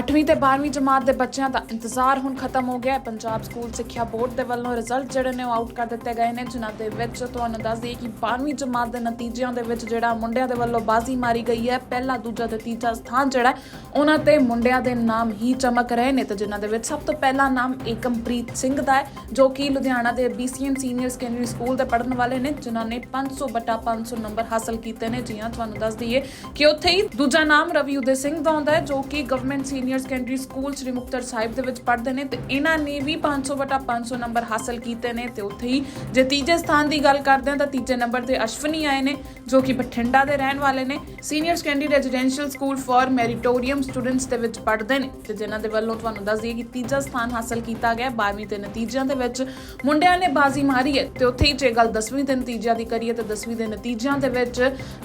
8ਵੀਂ ਤੇ 12ਵੀਂ ਜਮਾਤ ਦੇ ਬੱਚਿਆਂ ਦਾ ਇੰਤਜ਼ਾਰ ਹੁਣ ਖਤਮ ਹੋ ਗਿਆ ਹੈ। ਪੰਜਾਬ ਸਕੂਲ ਸਿੱਖਿਆ ਬੋਰਡ ਦੇ ਵੱਲੋਂ ਰਿਜ਼ਲਟ ਜਿਹੜੇ ਨੇ ਉਹ ਆਊਟ ਕਰ ਦਿੱਤੇ ਗਏ ਨੇ, ਜਿਨ੍ਹਾਂ ਦੇ ਵਿੱਚ ਤੁਹਾਨੂੰ ਦੱਸ ਦਈਏ ਕਿ 12ਵੀਂ ਜਮਾਤ ਦੇ ਨਤੀਜਿਆਂ ਦੇ ਵਿੱਚ ਜਿਹੜਾ ਮੁੰਡਿਆਂ ਦੇ ਵੱਲੋਂ ਬਾਜ਼ੀ ਮਾਰੀ ਗਈ ਹੈ। ਪਹਿਲਾ ਦੂਜਾ ਤੇ ਤੀਜਾ ਸਥਾਨ ਜਿਹੜਾ ਉਹਨਾਂ ਤੇ ਮੁੰਡਿਆਂ ਦੇ ਨਾਮ ਹੀ ਚਮਕ ਰਹੇ ਨੇ ਤੇ ਜਿਨ੍ਹਾਂ ਦੇ ਵਿੱਚ ਸਭ ਤੋਂ ਪਹਿਲਾ ਨਾਮ ਏਕਮਪ੍ਰੀਤ ਸਿੰਘ ਦਾ ਹੈ, ਜੋ ਕਿ ਲੁਧਿਆਣਾ ਦੇ BCN ਸੀਨੀਅਰ ਸੈਕੰਡਰੀ ਸਕੂਲ ਦੇ ਪੜ੍ਹਨ ਵਾਲੇ ਨੇ, ਜਿਨ੍ਹਾਂ ਨੇ 500 ਬਟਾ 500 ਨੰਬਰ ਹਾਸਲ ਕੀਤੇ ਨੇ। ਜੀ ਹਾਂ, ਤੁਹਾਨੂੰ ਦੱਸ ਦਈਏ ਕਿ ਉੱਥੇ ਹੀ ਦੂਜਾ ਨਾਮ ਰਵੀ ਉਦੇ ਸਿੰਘ ਦਾ ਆਉਂਦਾ ਹੈ, ਜੋ ਕਿ government senior secondary school Shri Muktsar Sahib ਦੇ ਵਿੱਚ ਪੜ੍ਹਦੇ ਨੇ ਤੇ ਇਹਨਾਂ ਨੇ ਵੀ 500 ਬਟਾ 500 ਨੰਬਰ ਹਾਸਲ ਕੀਤੇ ਨੇ ਤੇ ਉੱਥੇ ਹੀ ਜੇ ਤੀਜੇ ਸਥਾਨ ਦੀ ਗੱਲ ਕਰਦੇ ਹਾਂ ਤਾਂ ਤੀਜੇ ਨੰਬਰ ਤੇ ਅਸ਼ਵਨੀ ਆਏ ਨੇ ਜੋ ਕਿ ਬਠਿੰਡਾ ਦੇ ਰਹਿਣ ਵਾਲੇ ਨੇ। Senior secondary residential school for meritorious students ਦੇ ਵਿੱਚ ਪੜ੍ਹਦੇ ਨੇ ਤੇ ਜਿਨ੍ਹਾਂ ਦੇ ਵੱਲੋਂ ਤੁਹਾਨੂੰ ਦੱਸ ਦਈਏ ਕਿ ਤੀਜਾ ਸਥਾਨ ਹਾਸਲ ਕੀਤਾ ਗਿਆ 12ਵੀਂ ਦੇ ਨਤੀਜਿਆਂ ਦੇ ਵਿੱਚ ਮੁੰਡਿਆਂ ਨੇ ਬਾਜ਼ੀ ਮਾਰੀ ਹੈ ਤੇ ਉੱਥੇ ਹੀ ਜੇ ਗੱਲ 10ਵੀਂ ਦੇ ਨਤੀਜਿਆਂ ਦੀ ਕਰੀਏ ਤਾਂ 10ਵੀਂ ਦੇ ਨਤੀਜਿਆਂ ਦੇ ਵਿੱਚ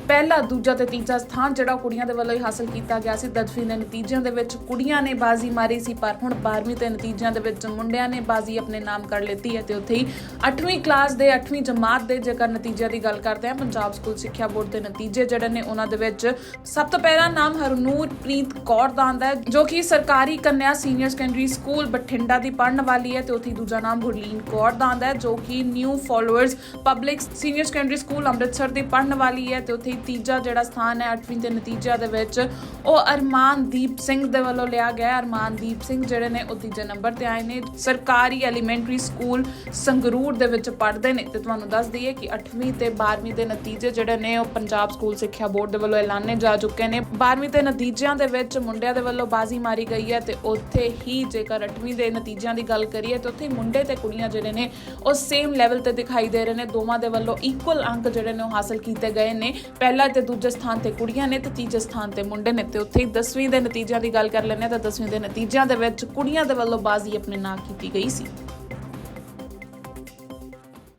ਪਹਿਲਾ, ਦੂਜਾ ਤੇ ਤੀਜਾ ਸਥਾਨ ਜਿਹੜਾ ਕੁੜੀਆਂ ਦੇ ਵੱਲੋਂ ਹੀ ਹਾਸਲ ਕੀਤਾ ਗਿਆ ਸੀ। 10ਵੀਂ ਦੇ ਨਤੀਜਿਆਂ ਦੇ ਵਿੱਚ ਕੁੜੀਆਂ ਨੇ ਬਾਜ਼ੀ ਮਾਰੀ ਸੀ, ਪਰ ਹੁਣ 12ਵੀਂ ਦੇ ਨਤੀਜਿਆਂ ਦੇ ਵਿੱਚ ਮੁੰਡਿਆਂ ਨੇ ਬਾਜ਼ੀ ਆਪਣੇ ਨਾਮ ਕਰ ਲਿੱਤੀ ਹੈ ਤੇ ਉੱਥੇ ਹੀ 8ਵੀਂ ਕਲਾਸ ਦੇ 8ਵੀਂ ਜਮਾਤ ਦੇ ਜੇਕਰ ਨਤੀਜਿਆਂ ਦੀ ਗੱਲ ਕਰਦੇ ਹਾਂ, ਪੰਜਾਬ ਸਕੂਲ ਸਿੱਖਿਆ ਬੋਰਡ ਦੇ ਨਤੀਜੇ ਜਿਹੜੇ ਨੇ ਉਹਨਾਂ ਦੇ ਵਿੱਚ ਸਭ ਤੋਂ ਪਹਿਲਾ ਨਾਮ ਹਰਨੂਰ ਪ੍ਰੀਤ ਕੌਰ ਦਾ ਆਂਦਾ ਹੈ, ਜੋ ਕਿ ਸਰਕਾਰੀ ਕੰਨਿਆ ਸੀਨੀਅਰ ਸੈਕੰਡਰੀ ਸਕੂਲ ਬਠਿੰਡਾ ਦੀ ਪੜ੍ਹਨ ਵਾਲੀ ਹੈ ਤੇ ਉੱਥੇ ਹੀ ਦੂਜਾ ਨਾਮ ਗੁਰਲੀਨ ਕੌਰ ਦਾ ਆਂਦਾ ਹੈ, ਜੋ ਕਿ new followers public senior secondary school Amritsar ਦੀ ਪੜ੍ਹਨ ਵਾਲੀ ਹੈ ਤੇ ਉੱਥੇ ਹੀ ਤੀਜਾ ਜਿਹੜਾ ਸਥਾਨ ਹੈ 8ਵੀਂ ਦੇ ਨਤੀਜਿਆਂ ਦੇ ਵਿੱਚ ਉਹ ਅਰਮਾਨਦੀਪ ਸਿੰਘ ਦੇ ਵੱਲੋਂ ਲਿਆ ਗਿਆ ਅਰਮਾਨਦੀਪ ਸਿੰਘ ਜਿਹੜੇ ਨੇ ਉਹ ਤੀਜੇ ਨੰਬਰ ਤੇ ਆਏ ਨੇ। ਸਰਕਾਰੀ ਐਲੀਮੈਂਟਰੀ ਸਕੂਲ ਸੰਗਰੂਰ ਦੇ ਵਿੱਚ ਪੜ੍ਹਦੇ ਨੇ ਤੇ ਤੁਹਾਨੂੰ ਦੱਸ ਦਈਏ ਕਿ 8ਵੀਂ ਤੇ 12ਵੀਂ ਦੇ ਨਤੀਜੇ ਜਿਹੜੇ ਨੇ ਉਹ ਪੰਜਾਬ ਸਕੂਲ ਸਿੱਖਿਆ ਬੋਰਡ ਦੇ ਵੱਲੋਂ ਐਲਾਨੇ ਜਾ ਚੁੱਕੇ ਨੇ। 12ਵੀਂ ਦੇ ਨਤੀਜਿਆਂ ਦੇ ਵਿੱਚ ਮੁੰਡਿਆਂ ਦੇ ਵੱਲੋਂ ਬਾਜ਼ੀ ਮਾਰੀ ਗਈ ਹੈ ਤੇ ਉੱਥੇ ਹੀ ਜੇਕਰ 8ਵੀਂ ਦੇ ਨਤੀਜਿਆਂ ਦੀ ਗੱਲ ਕਰੀਏ ਤਾਂ ਉੱਥੇ ਮੁੰਡੇ ਤੇ ਕੁੜੀਆਂ ਜਿਹੜੇ ਨੇ ਉਹ ਸੇਮ ਲੈਵਲ ਤੇ ਦਿਖਾਈ ਦੇ ਰਹੇ ਨੇ। ਦੋਵਾਂ ਦੇ ਵੱਲੋਂ ਇਕੁਅਲ ਅੰਕ ਜਿਹੜੇ ਨੇ ਉਹ ਹਾਸਲ ਕੀਤੇ ਗਏ ਨੇ। ਪਹਿਲਾ ਤੇ ਦੂਜੇ ਸਥਾਨ ਤੇ ਕੁੜੀਆਂ ਨੇ ਤੇ ਤੀਜੇ ਸਥਾਨ ਤੇ ਮੁੰਡੇ ਨੇ ਤੇ ਉੱਥੇ ਹੀ 10ਵੀਂ ਦੇ ਨਤੀਜਿਆਂ ਦੀ ਗੱਲ ਕਰ ਲੈਂਦੇ ਹਾਂ ਤਾਂ 10ਵੀਂ ਦੇ ਨਤੀਜਿਆਂ ਦੇ ਵਿੱਚ ਕੁੜੀਆਂ ਦੇ ਵੱਲੋਂ ਬਾਜ਼ੀ ਆਪਣੇ ਨਾਂ ਕੀਤੀ ਗਈ ਸੀ।